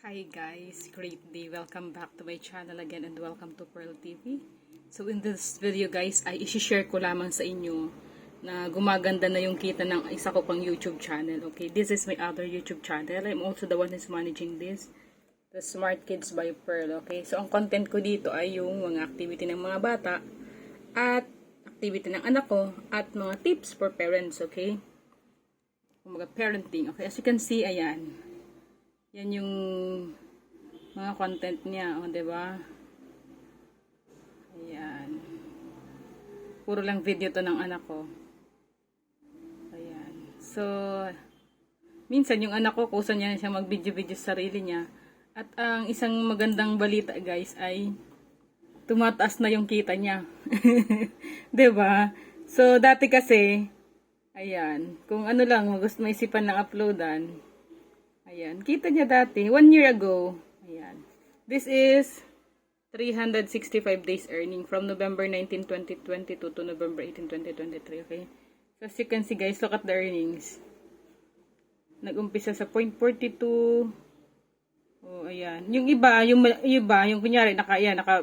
Hi guys, great day. Welcome back to my channel again and welcome to Pearl TV. So in this video guys, ay isi-share ko lamang sa inyo na gumaganda na yung kita ng isa ko pang YouTube channel. Okay, this is my other YouTube channel. I'm also the one who's managing this. The Smart Kids by Pearl. Okay, so ang content ko dito ay yung mga activity ng mga bata at activity ng anak ko at mga tips for parents. Okay, mga parenting. Okay, as you can see, ayan. Yan yung mga content niya, o, oh, ba? Ayan. Puro lang video to ng anak ko. Ayan. So, minsan yung anak ko, kusa niya siya mag-video-video sa sarili niya. At ang isang magandang balita, guys, ay tumataas na yung kita niya. ba? So, dati kasi, ayan, kung ano lang, gusto maisipan ng uploadan, Ayan. Kita niya dati, one year ago. Ayan. This is 365 days earning from November 19, 2022 to November 18, 2023. Okay? So, as you can see guys, look at the earnings. Nag-umpisa sa 0.42. Oh, ayan. Yung iba, yung, yung iba, yung kunyari, naka, ayan, naka,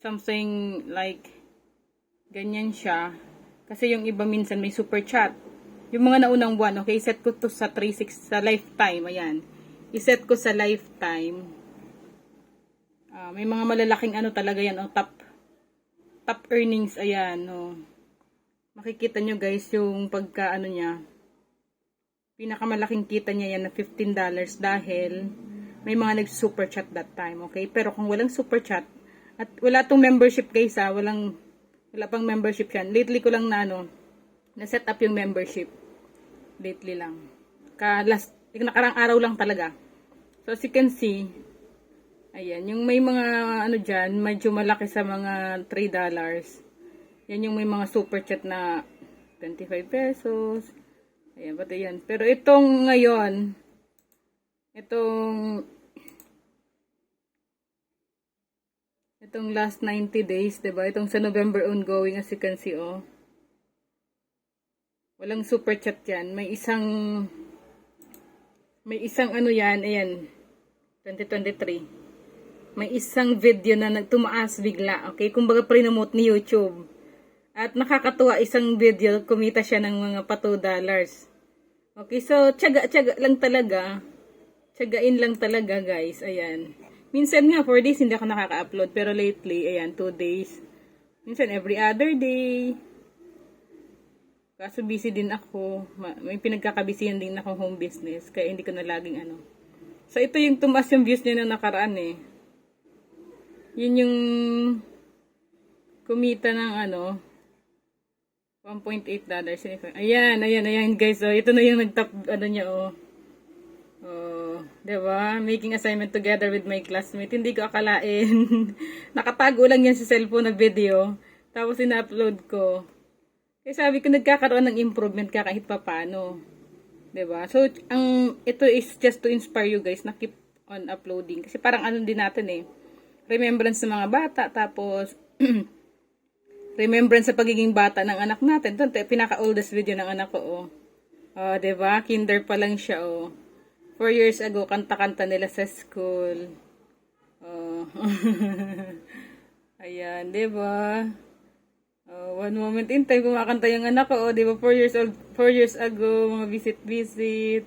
something like, ganyan siya. Kasi yung iba minsan may super chat. Yung mga naunang buwan, okay, set ko to sa 36 sa lifetime, ayan. I-set ko sa lifetime. Uh, may mga malalaking ano talaga yan, oh, top top earnings, ayan, oh. Makikita nyo guys yung pagka ano niya. Pinakamalaking kita niya yan na $15 dahil may mga nag-super chat that time, okay? Pero kung walang super chat, at wala tong membership guys ha, walang, wala pang membership yan. Lately ko lang na ano, na-set up yung membership. Lately lang. Ka last, nakarang araw lang talaga. So, as you can see, ayan, yung may mga, ano dyan, medyo malaki sa mga $3. Yan yung may mga super chat na 25 pesos. Ayan, pati yan. Pero itong ngayon, itong, itong last 90 days, 'di ba? Itong sa November ongoing as you can see, oh. Walang super chat yan. May isang, may isang ano yan, ayan, 2023. May isang video na nagtumaas bigla, okay? Kumbaga promote ni YouTube. At nakakatuwa isang video, kumita siya ng mga pa 2 dollars. Okay, so tiyaga-tiyaga lang talaga. Tiyagain lang talaga, guys. Ayan. Minsan nga, 4 days hindi ako nakaka-upload. Pero lately, ayan, 2 days. Minsan, every other day. Kaso busy din ako. May pinagkakabisihan din ako home business. Kaya hindi ko na laging ano. So, ito yung tumas yung views niya na nakaraan eh. Yun yung kumita ng ano 1.8 dollars. Ayan, ayan, ayan guys. So, ito na yung nagtap ano niya oh. Oh, 'di ba? Making assignment together with my classmate. Hindi ko akalain. Nakatago lang yan sa cellphone na video. Tapos ina-upload ko. Kaya sabi ko, nagkakaroon ng improvement ka kahit papano. ba diba? So, ang, ito is just to inspire you guys na keep on uploading. Kasi parang ano din natin eh. Remembrance sa mga bata, tapos, remembrance sa pagiging bata ng anak natin. Ito, pinaka-oldest video ng anak ko, oh. Oh, ba diba? Kinder pa lang siya, oh. Four years ago, kanta-kanta nila sa school. Oh. Ayan, ba diba? One moment in time, kumakanta yung anak ko, oh, di ba, 4 years old, 4 years ago, mga visit-visit.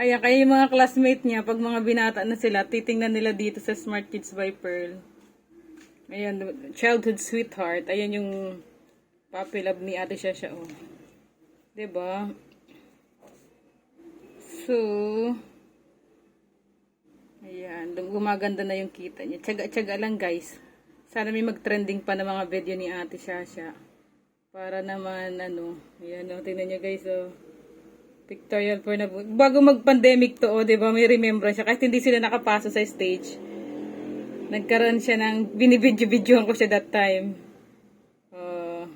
Ayan, kaya yung mga classmate niya, pag mga binata na sila, titingnan nila dito sa Smart Kids by Pearl. Ayan, childhood sweetheart. Ayan yung puppy love ni ate siya siya, oh. ba diba? So, ayan, gumaganda na yung kita niya. Tsaga-tsaga lang, guys. Sana may mag-trending pa ng mga video ni Ate Shasha. Para naman, ano, ayan o, tingnan nyo guys, oh. Pictorial for na, bago mag-pandemic to, oh, diba, may remembrance siya. Kahit hindi sila nakapasa sa stage. Nagkaroon siya ng, binibidyo-videohan ko siya that time. Uh,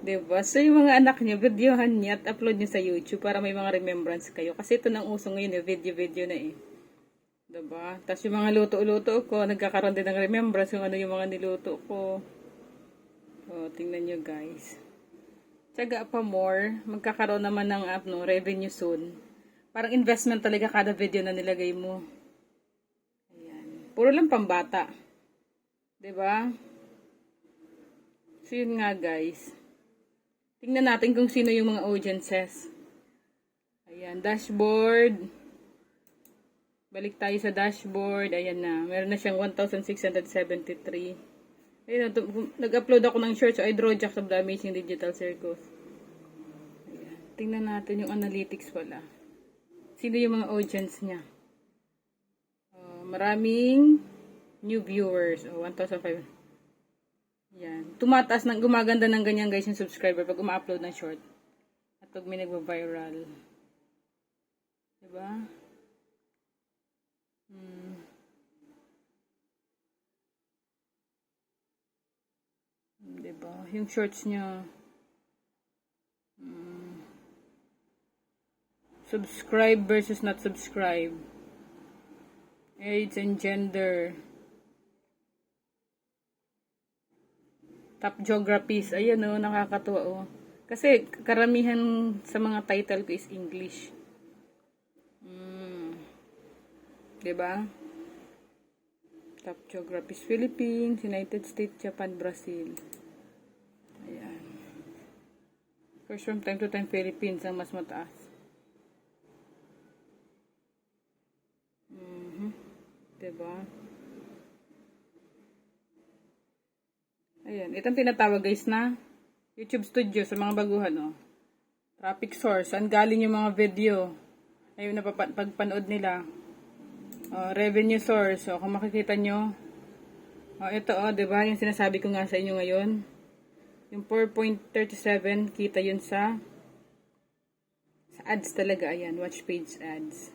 diba? So, yung mga anak niyo, videohan niya at upload niyo sa YouTube para may mga remembrance kayo. Kasi ito nang uso ngayon, eh, video-video na eh. Diba? Tapos yung mga luto-luto ko, nagkakaroon din ng remembrance kung ano yung mga niluto ko. O, tingnan nyo guys. Tsaga pa more. Magkakaroon naman ng ano, revenue soon. Parang investment talaga kada video na nilagay mo. Ayan. Puro lang pambata. ba? So yun nga guys. Tingnan natin kung sino yung mga audiences. Ayan, dashboard. Balik tayo sa dashboard. Ayan na. Meron na siyang 1,673. Ayun, nag-upload ako ng short so I draw jacks of the Amazing Digital Circus. Ayan. Tingnan natin yung analytics pala. Sino yung mga audience niya? Uh, maraming new viewers. Oh, 1,500. Yan. Tumataas ng gumaganda ng ganyan guys yung subscriber pag uma-upload ng short. At pag may nagva-viral. Diba? Hmm. Diba? Yung shorts niya. Hmm. Subscribe versus not subscribe. Age and gender. Top geographies. Ayan o, nakakatuwa o. Kasi karamihan sa mga title ko is English. Mm. 'Di ba? Top geographies Philippines, United States, Japan, Brazil. Ayan. First from time to time Philippines ang mas mataas. Mhm. 'Di ba? Ayan, itong tinatawag guys na YouTube Studio sa mga baguhan, oh. Traffic source, saan galing yung mga video. Ayun na papa- pagpanood nila. Oh, revenue source, oh, kung makikita nyo. Oh, ito, oh, 'di ba Yung sinasabi ko nga sa inyo ngayon. Yung 4.37, kita yun sa sa ads talaga, ayan, watch page ads.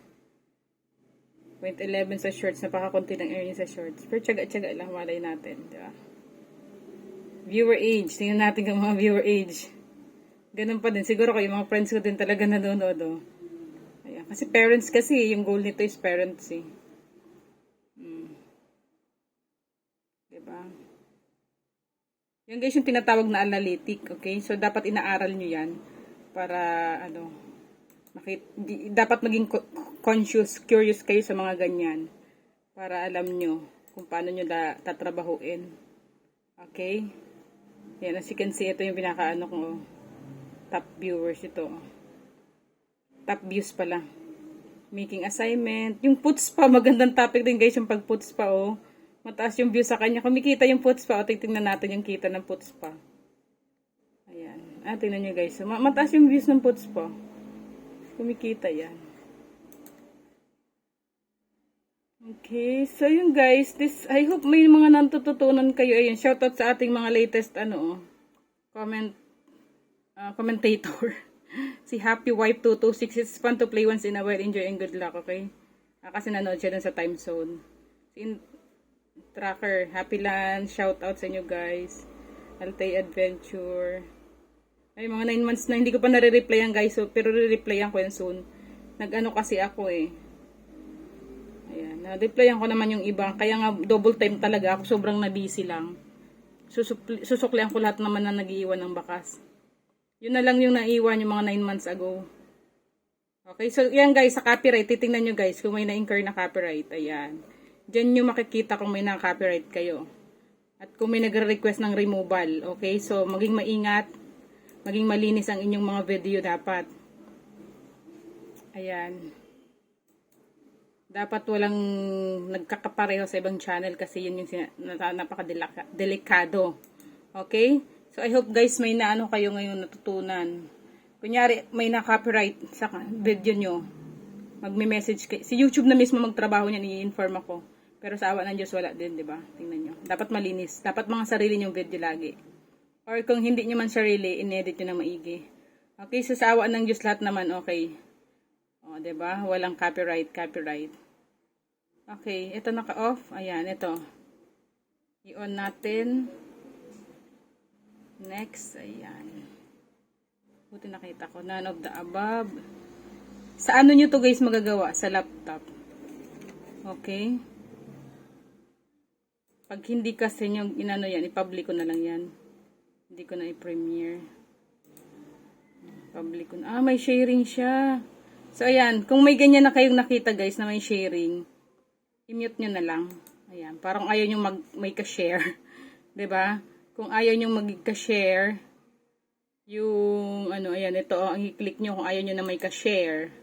0.11 sa shorts, napakakunti ng earnings sa shorts. Pero tsaga-tsaga lang, malay natin, di ba? Viewer age. Tingnan natin kung mga viewer age. Ganun pa din. Siguro kayo, mga friends ko din talaga nanonood. Oh. Ayan. Kasi parents kasi, yung goal nito is parents eh. Hmm. Diba? Yan guys yung tinatawag na analytic. Okay? So, dapat inaaral nyo yan para, ano, dapat maging co- conscious, curious kayo sa mga ganyan para alam nyo kung paano nyo da, tatrabahuin. Okay? Yan, as you can see, ito yung pinakaano ko. oh. Top viewers ito. Top views pala. Making assignment. Yung puts pa, magandang topic din guys, yung pag puts pa, oh. Mataas yung view sa kanya. Kumikita yung puts pa, oh. Tingnan natin yung kita ng puts pa. Ayan. Ah, tingnan nyo guys. Ma- mataas yung views ng puts pa. Kumikita yan. Okay, so yun guys, this I hope may mga natututunan kayo. Ayun, shoutout sa ating mga latest ano, oh, comment uh, commentator. si Happy Wife 226. It's fun to play once in a while. Enjoy and good luck, okay? Ah, kasi nanood siya dun sa time zone. In Tracker, Happy Land, shoutout sa inyo guys. Altay Adventure. Ay, mga 9 months na hindi ko pa nare-replyan guys, so, pero re-replyan ko yan soon. Nag-ano kasi ako eh. Ayan, na-replyan ko naman yung iba. Kaya nga double time talaga ako, sobrang na-busy lang. Susupli, susuklian ko lahat naman na nagiiwan ng bakas. Yun na lang yung naiwan yung mga 9 months ago. Okay, so yan guys, sa copyright, titingnan nyo guys kung may na-incur na copyright. Ayan. Diyan nyo makikita kung may na-copyright kayo. At kung may nagre-request ng removal. Okay, so maging maingat. Maging malinis ang inyong mga video dapat. Ayan. Dapat walang nagkakapareho sa ibang channel kasi yun yung napaka-delikado. Okay? So, I hope guys may naano kayo ngayon natutunan. Kunyari, may na-copyright sa video nyo. Magme-message kayo. Si YouTube na mismo magtrabaho niyan, i-inform ako. Pero sa awa ng Diyos, wala din, di ba? Tingnan nyo. Dapat malinis. Dapat mga sarili nyong video lagi. Or kung hindi nyo man sarili, in-edit nyo na maigi. Okay, so sa awa ng Diyos lahat naman, okay. O, ba? Walang copyright, copyright. Okay, ito naka-off. Ayan, ito. I-on natin. Next, ayan. Buti nakita ko. None of the above. Sa ano nyo to guys magagawa? Sa laptop. Okay? Pag hindi kasi nyo inano yan, i-public ko na lang yan. Hindi ko na i-premiere. Public ko na. Ah, may sharing siya. So, ayan. Kung may ganyan na kayong nakita, guys, na may sharing, i-mute nyo na lang. Ayan. Parang ayaw nyo mag, may ka-share. ba? Kung ayaw nyo mag-ka-share, yung, ano, ayan, ito, oh, ang i-click nyo kung ayaw nyo na may ka-share.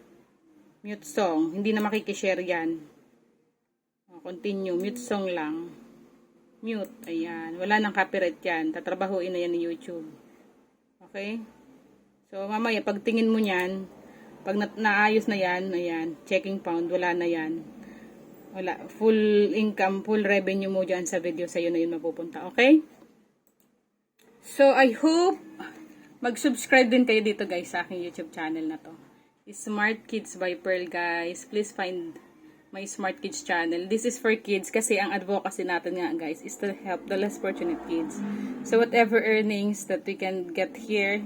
Mute song. Hindi na makikishare yan. O, continue. Mute song lang. Mute. Ayan. Wala nang copyright yan. Tatrabahuin na yan ni YouTube. Okay? So, mamaya, pag tingin mo yan, pag na- naayos na yan, ayan, checking pound, wala na yan. Wala. Full income, full revenue mo dyan sa video, sa'yo na yun mapupunta. Okay? So, I hope mag-subscribe din kayo dito guys sa aking YouTube channel na to. Smart Kids by Pearl guys. Please find my Smart Kids channel. This is for kids kasi ang advocacy natin nga guys is to help the less fortunate kids. So whatever earnings that we can get here,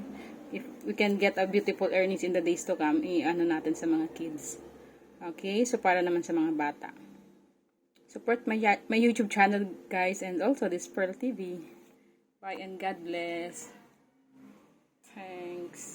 if we can get a beautiful earnings in the days to come, i-ano natin sa mga kids. Okay? So para naman sa mga bata. Support my, my YouTube channel guys and also this Pearl TV. Bye and God bless. Thanks.